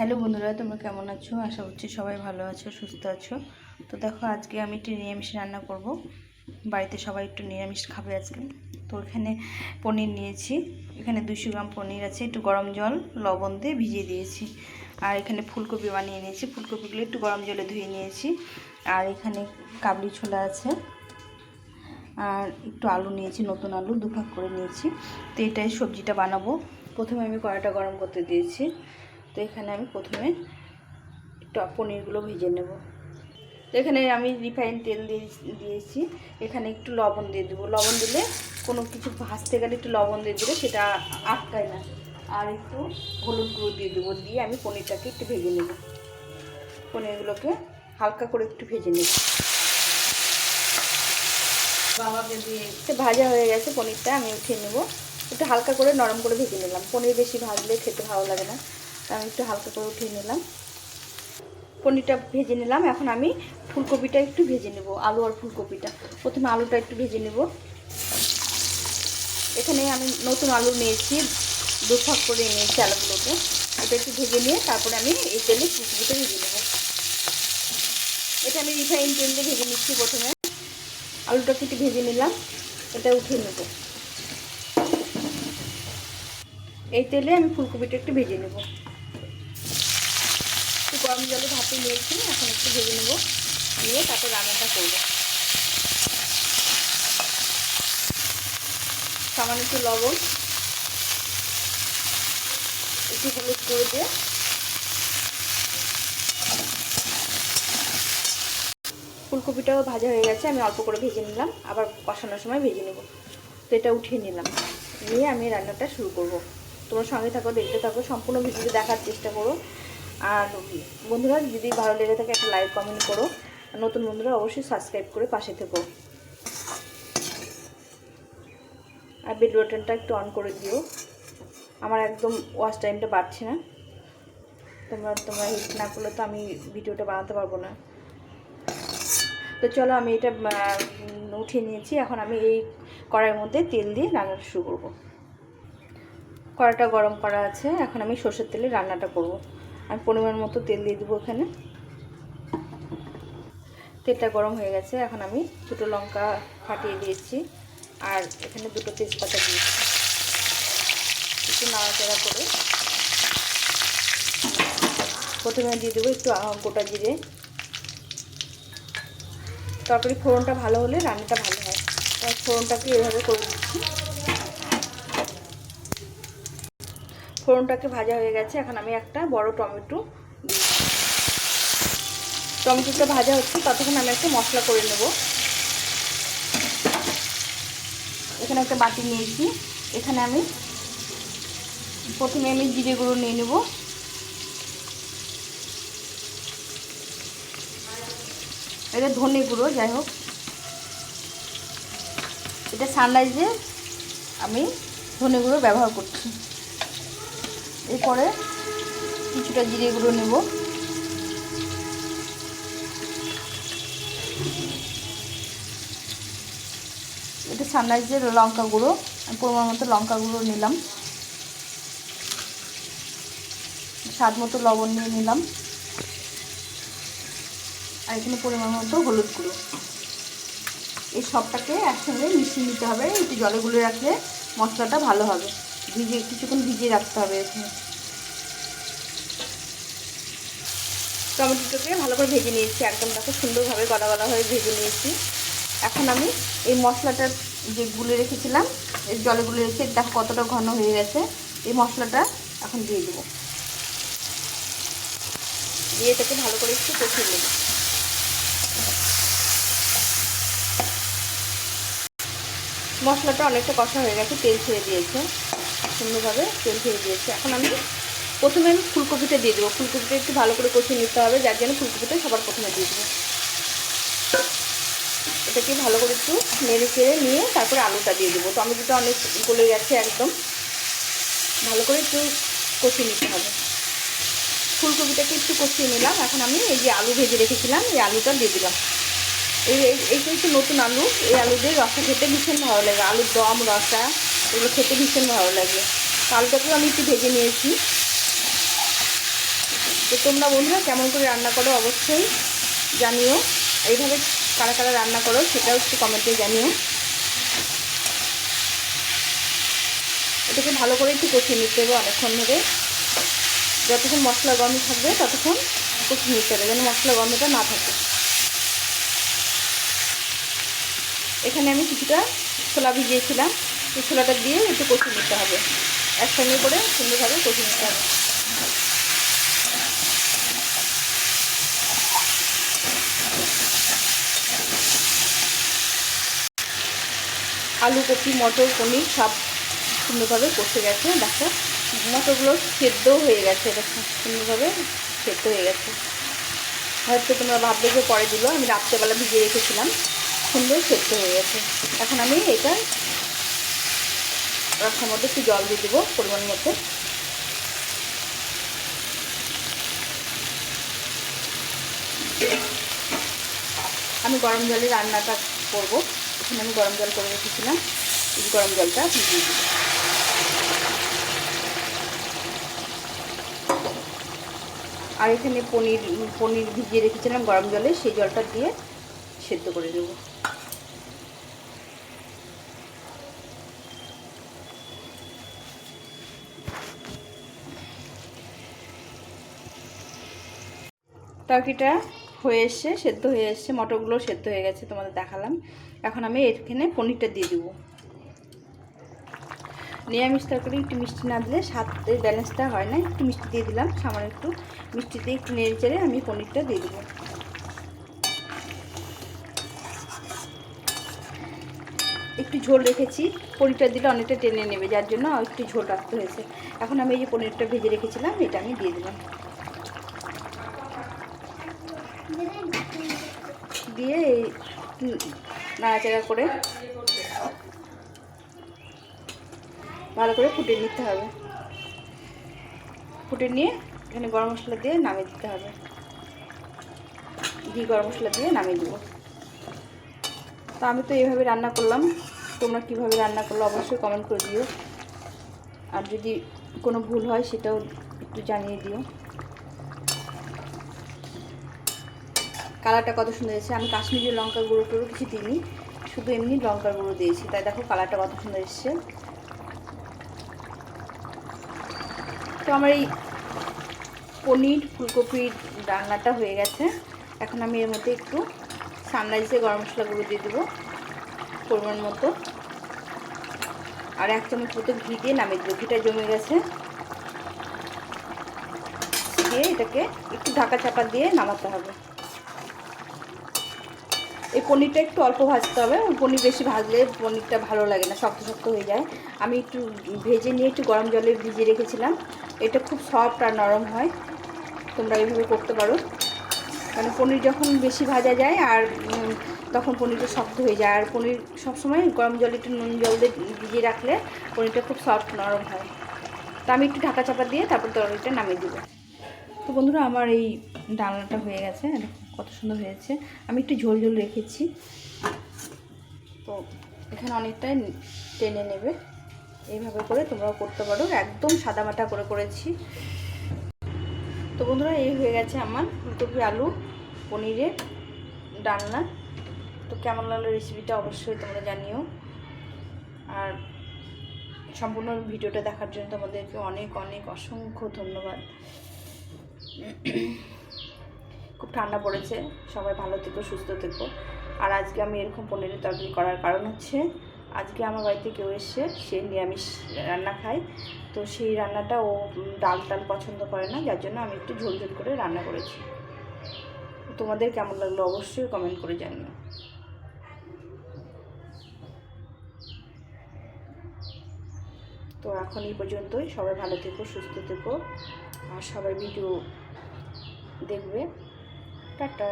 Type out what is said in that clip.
Hello বন্ধুরা, তোমরা কেমন আছো? আশা করছি সবাই ভালো আছো, সুস্থ আছো। তো দেখো, আজকে আমি একটু নিরামিষ রান্না করব। বাড়িতে সবাই একটু নিরামিষ খাবে আজকে। তো এখানে পনির নিয়েছি। এখানে দুশো গ্রাম পনির আছে, একটু গরম জল, লবণ দিয়ে ভিজিয়ে দিয়েছি। আর এখানে ফুলকপি বানিয়ে নিয়েছি। ফুলকপিগুলো একটু গরম জলে ধুয়ে নিয়েছি। আর এখানে কাবলি ছোলা আছে। আর একটু আলু নিয়েছি, নতুন আলু, দুভাগ করে নিয়েছি। তো এটাই সবজিটা বানাবো। প্রথমে আমি কড়াইটা গরম করতে দিয়েছি। তো এখানে আমি প্রথমে একটু পনিরগুলো ভেজে নেব। তো এখানে আমি রিফাইন তেল দিয়ে দিয়েছি। এখানে একটু লবণ দিয়ে দেবো। লবণ দিলে কোনো কিছু ভাজতে গেলে একটু লবণ দিয়ে দিলে সেটা আটকায় না। আর একটু হলুদ গুঁড়ো দিয়ে দেবো। দিয়ে আমি পনিরটাকে একটু ভেজে নেব। পনিরগুলোকে হালকা করে একটু ভেজে নেব। বাবাকে ভাজা হয়ে গেছে পনিরটা, আমি উঠিয়ে নেব। একটু হালকা করে নরম করে ভেজে নিলাম। পনির বেশি ভাজলে খেতে ভালো লাগে না। আমি একটু হালকা করে উঠিয়ে নিলাম। পনিরটা ভেজে নিলাম। এখন আমি ফুলকপিটা একটু ভেজে নেব, আলু আর ফুলকপিটা। প্রথমে আলুটা একটু ভেজে নেব। এখানে আমি নতুন আলু নিয়েছি দু ভাগ করে নিয়েছি আলুগুলোকে। এটা একটু ভেজে নিয়ে তারপরে আমি এই তেলে ফুলকপিটা ভেজে নেব। এটা আমি রিফাইন তেল দিয়ে ভেজে নিচ্ছি প্রথমে। আলুটাকে একটু ভেজে নিলাম, এটা উঠিয়ে নেব। এই তেলে আমি ফুলকপিটা একটু ভেজে নেব। গরম জলে ভাপে নিয়েছি এখন একটু ভেজে নেব। নিয়ে তারপর রান্নাটা করব। সামান্য একটু লবণ, একটু হলুদ করে দিয়ে। ফুলকপিটাও ভাজা হয়ে গেছে, আমি অল্প করে ভেজে নিলাম, আবার কষানোর সময় ভেজে নেব। তো এটা উঠিয়ে নিলাম, নিয়ে আমি রান্নাটা শুরু করব। তোমার সঙ্গে থাকো, দেখতে থাকো, সম্পূর্ণ ভিডিওটি দেখার চেষ্টা করো। আর বন্ধুরা, যদি ভালো লেগে থাকে একটা লাইক কমেন্ট করো। নতুন বন্ধুরা, অবশ্যই সাবস্ক্রাইব করে পাশে থেকো। আর বেল বাটনটা একটু অন করে দিও। আমার একদম ওয়াচ টাইমটা বাড়ছে না। তোমরা তোমরা হিট না করলে তো আমি ভিডিওটা বানাতে পারব না। তো চলো, আমি এটা উঠিয়ে নিয়েছি। এখন আমি এই কড়াইয়ের মধ্যে তেল দিয়ে রান্নাটা শুরু করব। কড়াইটা গরম করা আছে। এখন আমি সর্ষের তেলে রান্নাটা করব। আমি পরিমাণ মতো তেল দিয়ে দেবো এখানে। তেলটা গরম হয়ে গেছে, এখন আমি দুটো লঙ্কা ফাটিয়ে দিয়েছি আর এখানে দুটো তেজপাতা দিয়েছি। একটু নাড়াচাড়া করে প্রথমে দিয়ে দেবো একটু গোটা জিরে। তরকারি ফোড়নটা ভালো হলে রান্নাটা ভালো হয়। ফোড়নটাকে এভাবে করে ফোড়নটাকে ভাজা হয়ে গেছে। এখন আমি একটা বড় টমেটো টমেটোটা ভাজা হচ্ছে, ততক্ষণ আমি একটা মশলা করে নেব। এখানে একটা বাটি নিয়েছি। এখানে আমি প্রথমে আমি জিরে গুঁড়ো নিয়ে নেব। এটা ধনে গুঁড়ো, যাই হোক। এটা সানরাইজে আমি ধনে গুঁড়ো ব্যবহার করছি। এরপরে কিছুটা জিরে গুঁড়ো নেব। এটা সানরাইজের লঙ্কা গুঁড়ো। পরিমাণ মতো লঙ্কা গুঁড়ো নিলাম। স্বাদ মতো লবণ নিয়ে নিলাম। আর এখানে পরিমাণ মতো হলুদ গুঁড়ো। এই সবটাকে একসঙ্গে মিশিয়ে নিতে হবে। একটু জলে গুলে রাখলে মশলাটা ভালো হবে। ভিজিয়ে কিছুক্ষণ ভিজিয়ে রাখতে হবে টমেটোটাকে ভালো করে ভেজে নিয়েছি একদম দেখো সুন্দরভাবে গলা গলা হয়ে ভেজে নিয়েছি। এখন আমি এই মশলাটা যে গুলে রেখেছিলাম জলে গুলে রেখে দেখো কতটা ঘন হয়ে গেছে, এই মশলাটা এখন দিয়ে দেবো। দিয়ে এটাকে ভালো করে একটু কষিয়ে নেব। মশলাটা অনেকটা কষা হয়ে গেছে, তেল ছেড়ে দিয়েছে। সুন্দরভাবে তেল ছেড়ে দিয়েছে। এখন আমি প্রথমে আমি ফুলকপিটা দিয়ে দেবো। ফুলকপিটা একটু ভালো করে কষিয়ে নিতে হবে, যার জন্য ফুলকপিটা সবার প্রথমে দিয়ে দেবো। এটাকে ভালো করে একটু নেড়ে চেড়ে নিয়ে তারপরে আলুটা দিয়ে দেবো। টমেটোটা অনেক গলে গেছে একদম। ভালো করে একটু কষিয়ে নিতে হবে। ফুলকপিটাকে একটু কষিয়ে নিলাম। এখন আমি এই যে আলু ভেজে রেখেছিলাম, এই আলুটা দিয়ে দিলাম। এই এইটা হচ্ছে নতুন আলু। এই আলু দিয়ে রসা খেতে ভীষণ ভালো লাগে। আলুর দম রসা এগুলো খেতে ভীষণ ভালো লাগে। আলুটাকেও আমি একটু ভেজে নিয়েছি। তো তোমরা বন্ধুরা কেমন করে রান্না করো অবশ্যই জানিও। এইভাবে কারা কারা রান্না করো সেটাও একটু কমেন্টে জানিও। এটাকে ভালো করে একটু কষিয়ে নিতে হবে অনেকক্ষণ ধরে। যতক্ষণ মশলা গরম থাকবে ততক্ষণ কষিয়ে নিতে হবে যেন মশলা গরমটা না থাকে। এখানে আমি কিছুটা ছোলা ভিজিয়েছিলাম। ছোলাটা দিয়ে একটু কষিয়ে নিতে হবে। একসঙ্গে করে সুন্দরভাবে কষিয়ে নিতে হবে। আলু কপি মটর, পনির সব সুন্দরভাবে কষে গেছে। দেখো, মটরগুলো সেদ্ধও হয়ে গেছে। দেখো সুন্দরভাবে সেদ্ধ হয়ে গেছে। হয়তো তোমরা ভাববে যে পরে দিল। আমি রাত্রেবেলা ভিজিয়ে রেখেছিলাম। সুন্দর সেদ্ধ হয়ে গেছে। এখন আমি এটা রসার মধ্যে একটু জল দিয়ে দেবো পরিমাণ মতো। আমি গরম জলে রান্নাটা করব। এখানে আমি গরম জল করে রেখেছিলাম। এই গরম জলটা দিয়ে দেবো। আর এখানে পনির পনির ভিজিয়ে রেখেছিলাম গরম জলে। সেই জলটা দিয়ে সেদ্ধ করে দেব তরকিটা হয়ে এসছে সেদ্ধ হয়ে এসছে, মটরগুলো সেদ্ধ হয়ে গেছে, তোমাদের দেখালাম। এখন আমি এখানে পনিরটা দিয়ে দেবো। নিরামিষ তরকারি, একটু মিষ্টি না দিলে স্বাদের ব্যালেন্সটা হয় না, একটু মিষ্টি দিয়ে দিলাম, সামান্য একটু মিষ্টি দিয়ে একটু নেড়ে চেড়ে আমি পনিরটা দিয়ে দেবো। একটু ঝোল রেখেছি, পনিরটা দিলে অনেকটা টেনে নেবে, যার জন্য একটু ঝোল রাখতে হয়েছে। এখন আমি এই যে পনিরটা ভেজে রেখেছিলাম, এটা আমি দিয়ে দিলাম। দিয়ে নাড়াচাড়া করে ভালো করে ফুটে নিতে হবে। ফুটে নিয়ে এখানে গরম মশলা দিয়ে নামিয়ে দিতে হবে। ঘি গরম মশলা দিয়ে নামিয়ে দেবো। তো আমি তো এইভাবে রান্না করলাম। তোমরা কীভাবে রান্না করল অবশ্যই কমেন্ট করে দিও। আর যদি কোনো ভুল হয় সেটাও একটু জানিয়ে দিও। কালারটা কত সুন্দর এসেছে। আমি কাশ্মীরি লঙ্কা গুঁড়ো টুড়ো কিছু দিইনি, শুধু এমনি লঙ্কার গুঁড়ো দিয়েছি। তাই দেখো কালারটা কত সুন্দর এসছে। তো আমার এই পনির ফুলকপির রান্নাটা হয়ে গেছে। এখন আমি এর মধ্যে একটু সানরাইজে গরম মশলা গুঁড়ো দিয়ে দেবো পরিমাণ মতো। আর এক চামচ মতো ঘি দিয়ে নামিয়ে দেবো। ঘিটা জমে গেছে। দিয়ে এটাকে একটু ঢাকা চাপা দিয়ে নামাতে হবে। এই পনিরটা একটু অল্প ভাজতে হবে। পনির বেশি ভাজলে পনিরটা ভালো লাগে না, শক্ত শক্ত হয়ে যায়। আমি একটু ভেজে নিয়ে একটু গরম জলে ভিজিয়ে রেখেছিলাম। এটা খুব সফট আর নরম হয়। তোমরা এইভাবে করতে পারো। মানে পনির যখন বেশি ভাজা যায় আর তখন পনিরটা শক্ত হয়ে যায়। আর পনির সবসময় গরম জলে একটু নুন জল দিয়ে ভিজিয়ে রাখলে পনিরটা খুব সফট, নরম হয়। তা আমি একটু ঢাকা চাপা দিয়ে তারপর তরকারিটা নামিয়ে দেবো। তো বন্ধুরা, আমার এই ডালনাটা হয়ে গেছে কত সুন্দর হয়েছে। আমি একটু ঝোল ঝোল রেখেছি। তো এখানে অনেকটাই টেনে নেবে। এইভাবে করে তোমরাও করতে পারো। একদম সাদামাটা করে করেছি। তো বন্ধুরা, এই হয়ে গেছে আমার ফুলকপি আলু, পনিরের ডালনা। তো কেমন লাগল রেসিপিটা অবশ্যই তোমরা জানিও। আর সম্পূর্ণ ভিডিওটা দেখার জন্য তোমাদেরকে অনেক অনেক অসংখ্য ধন্যবাদ। খুব ঠান্ডা পড়েছে। সবাই ভালো থেকো, সুস্থ থেকো। আর আজকে আমি এরকম পনিরের তরকারি করার কারণ হচ্ছে, আজকে আমার বাড়িতে কেউ এসে সে নিরামিষ রান্না খায়। তো সেই রান্নাটা ও ডাল টাল পছন্দ করে না, যার জন্য আমি একটু ঝোল ঝোল করে রান্না করেছি। তোমাদের কেমন লাগল অবশ্যই কমেন্ট করে জানিও। তো এখন এই পর্যন্তই। সবাই ভালো থেকো, সুস্থ থেকো। আর সবাই ভিডিও দেখবে। টাটা